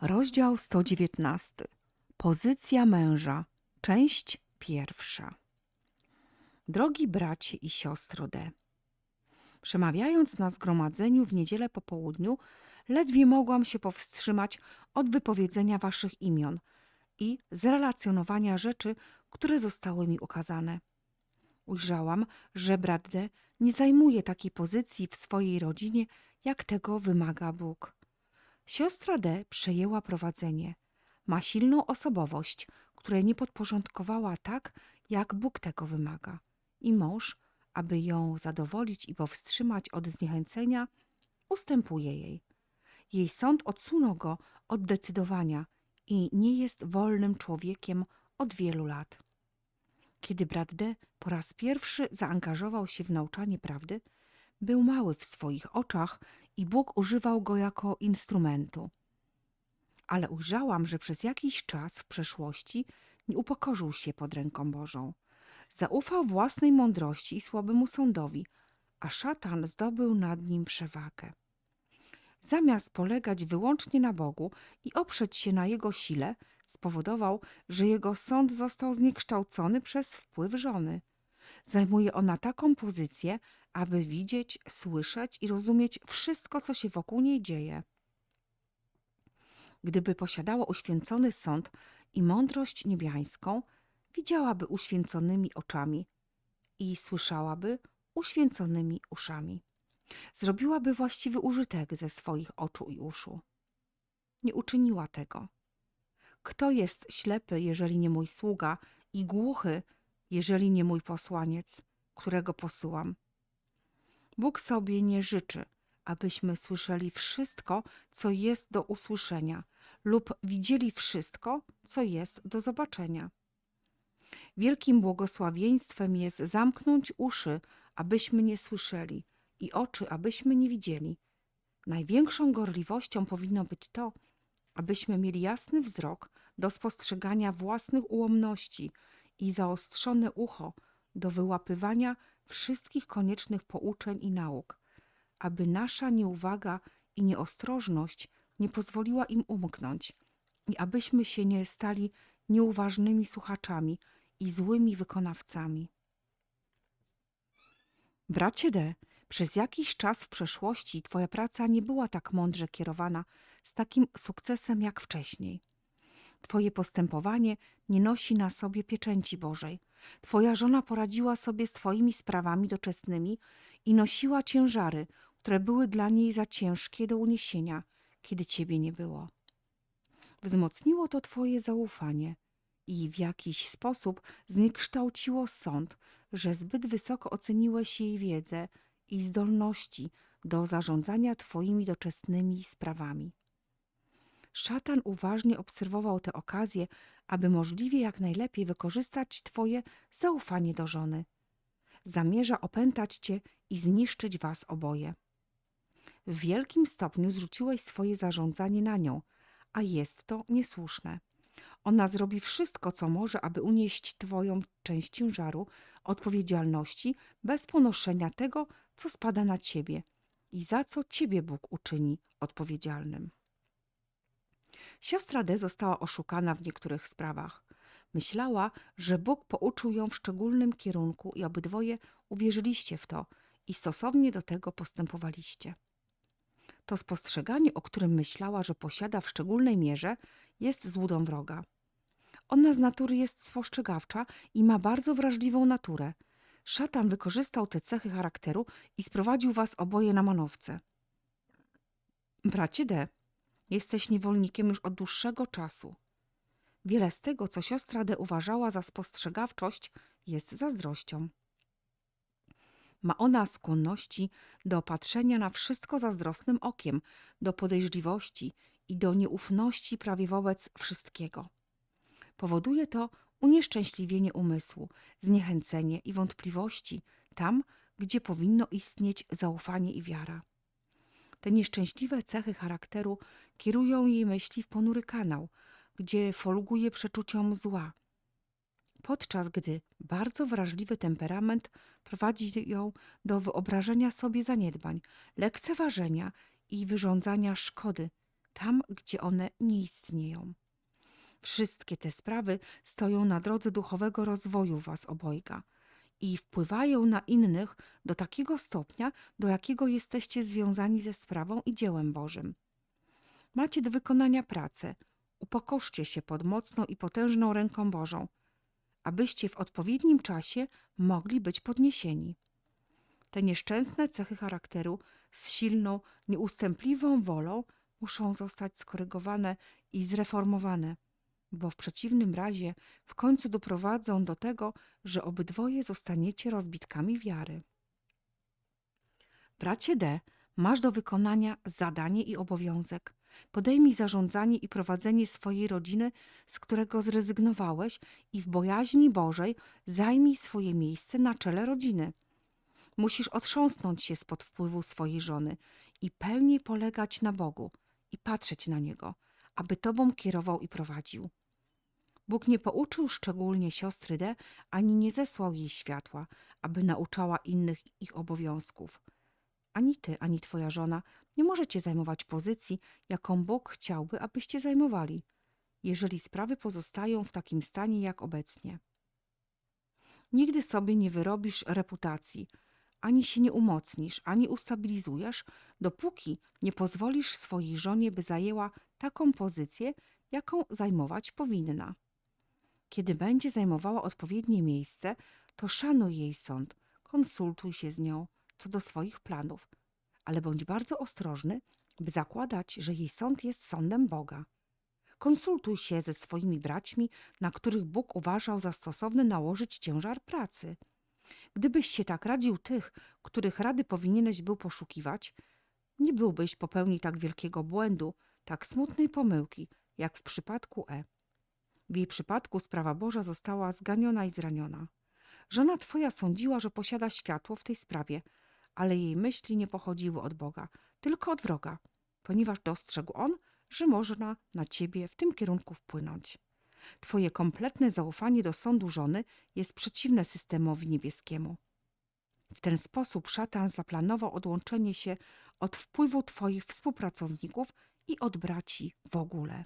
Rozdział 119. Pozycja męża. Część pierwsza. Drogi bracie i siostro D. Przemawiając na zgromadzeniu w niedzielę po południu, ledwie mogłam się powstrzymać od wypowiedzenia waszych imion i zrelacjonowania rzeczy, które zostały mi ukazane. Ujrzałam, że brat D nie zajmuje takiej pozycji w swojej rodzinie, jak tego wymaga Bóg. Siostra D przejęła prowadzenie. Ma silną osobowość, której nie podporządkowała tak, jak Bóg tego wymaga. I mąż, aby ją zadowolić i powstrzymać od zniechęcenia, ustępuje jej. Jej sąd odsunął go od decydowania i nie jest wolnym człowiekiem od wielu lat. Kiedy brat D po raz pierwszy zaangażował się w nauczanie prawdy, był mały w swoich oczach i Bóg używał go jako instrumentu. Ale ujrzałam, że przez jakiś czas w przeszłości nie upokorzył się pod ręką Bożą. Zaufał własnej mądrości i słabemu sądowi, a szatan zdobył nad nim przewagę. Zamiast polegać wyłącznie na Bogu i oprzeć się na jego sile, spowodował, że jego sąd został zniekształcony przez wpływ żony. Zajmuje ona taką pozycję, aby widzieć, słyszeć i rozumieć wszystko, co się wokół niej dzieje. Gdyby posiadała uświęcony sąd i mądrość niebiańską, widziałaby uświęconymi oczami i słyszałaby uświęconymi uszami. Zrobiłaby właściwy użytek ze swoich oczu i uszu. Nie uczyniła tego. Kto jest ślepy, jeżeli nie mój sługa, i głuchy, jeżeli nie mój posłaniec, którego posyłam? Bóg sobie nie życzy, abyśmy słyszeli wszystko, co jest do usłyszenia, lub widzieli wszystko, co jest do zobaczenia. Wielkim błogosławieństwem jest zamknąć uszy, abyśmy nie słyszeli, i oczy, abyśmy nie widzieli. Największą gorliwością powinno być to, abyśmy mieli jasny wzrok do spostrzegania własnych ułomności i zaostrzone ucho do wyłapywania wszystkich koniecznych pouczeń i nauk, aby nasza nieuwaga i nieostrożność nie pozwoliła im umknąć i abyśmy się nie stali nieuważnymi słuchaczami i złymi wykonawcami. Bracie D, przez jakiś czas w przeszłości twoja praca nie była tak mądrze kierowana, z takim sukcesem jak wcześniej. Twoje postępowanie nie nosi na sobie pieczęci Bożej. Twoja żona poradziła sobie z twoimi sprawami doczesnymi i nosiła ciężary, które były dla niej za ciężkie do uniesienia, kiedy ciebie nie było. Wzmocniło to twoje zaufanie i w jakiś sposób zniekształciło sąd, że zbyt wysoko oceniłeś jej wiedzę i zdolności do zarządzania twoimi doczesnymi sprawami. Szatan uważnie obserwował tę okazję, aby możliwie jak najlepiej wykorzystać twoje zaufanie do żony. Zamierza opętać cię i zniszczyć was oboje. W wielkim stopniu zrzuciłeś swoje zarządzanie na nią, a jest to niesłuszne. Ona zrobi wszystko, co może, aby unieść twoją część ciężaru, odpowiedzialności, bez ponoszenia tego, co spada na ciebie i za co ciebie Bóg uczyni odpowiedzialnym. Siostra D została oszukana w niektórych sprawach. Myślała, że Bóg pouczył ją w szczególnym kierunku i obydwoje uwierzyliście w to i stosownie do tego postępowaliście. To spostrzeganie, o którym myślała, że posiada w szczególnej mierze, jest złudą wroga. Ona z natury jest spostrzegawcza i ma bardzo wrażliwą naturę. Szatan wykorzystał te cechy charakteru i sprowadził was oboje na manowce. Bracie D, jesteś niewolnikiem już od dłuższego czasu. Wiele z tego, co siostra D uważała za spostrzegawczość, jest zazdrością. Ma ona skłonności do patrzenia na wszystko zazdrosnym okiem, do podejrzliwości i do nieufności prawie wobec wszystkiego. Powoduje to unieszczęśliwienie umysłu, zniechęcenie i wątpliwości tam, gdzie powinno istnieć zaufanie i wiara. Te nieszczęśliwe cechy charakteru kierują jej myśli w ponury kanał, gdzie folguje przeczuciom zła, podczas gdy bardzo wrażliwy temperament prowadzi ją do wyobrażenia sobie zaniedbań, lekceważenia i wyrządzania szkody tam, gdzie one nie istnieją. Wszystkie te sprawy stoją na drodze duchowego rozwoju was obojga i wpływają na innych do takiego stopnia, do jakiego jesteście związani ze sprawą i dziełem Bożym. Macie do wykonania pracę. Upokorzcie się pod mocną i potężną ręką Bożą, abyście w odpowiednim czasie mogli być podniesieni. Te nieszczęsne cechy charakteru z silną, nieustępliwą wolą muszą zostać skorygowane i zreformowane, bo w przeciwnym razie w końcu doprowadzą do tego, że obydwoje zostaniecie rozbitkami wiary. Bracie D, masz do wykonania zadanie i obowiązek. Podejmij zarządzanie i prowadzenie swojej rodziny, z którego zrezygnowałeś, i w bojaźni Bożej zajmij swoje miejsce na czele rodziny. Musisz otrząsnąć się spod wpływu swojej żony i pełniej polegać na Bogu i patrzeć na Niego, aby Tobą kierował i prowadził. Bóg nie pouczył szczególnie siostry D, ani nie zesłał jej światła, aby nauczała innych ich obowiązków. Ani ty, ani twoja żona nie możecie zajmować pozycji, jaką Bóg chciałby, abyście zajmowali, jeżeli sprawy pozostają w takim stanie jak obecnie. Nigdy sobie nie wyrobisz reputacji, ani się nie umocnisz, ani ustabilizujesz, dopóki nie pozwolisz swojej żonie, by zajęła taką pozycję, jaką zajmować powinna. Kiedy będzie zajmowała odpowiednie miejsce, to szanuj jej sąd, konsultuj się z nią co do swoich planów, ale bądź bardzo ostrożny, by zakładać, że jej sąd jest sądem Boga. Konsultuj się ze swoimi braćmi, na których Bóg uważał za stosowne nałożyć ciężar pracy. Gdybyś się tak radził tych, których rady powinieneś był poszukiwać, nie byłbyś popełnił tak wielkiego błędu, tak smutnej pomyłki, jak w przypadku E. W jej przypadku sprawa Boża została zganiona i zraniona. Żona twoja sądziła, że posiada światło w tej sprawie, ale jej myśli nie pochodziły od Boga, tylko od wroga, ponieważ dostrzegł on, że można na ciebie w tym kierunku wpłynąć. Twoje kompletne zaufanie do sądu żony jest przeciwne systemowi niebieskiemu. W ten sposób szatan zaplanował odłączenie się od wpływu twoich współpracowników i od braci w ogóle.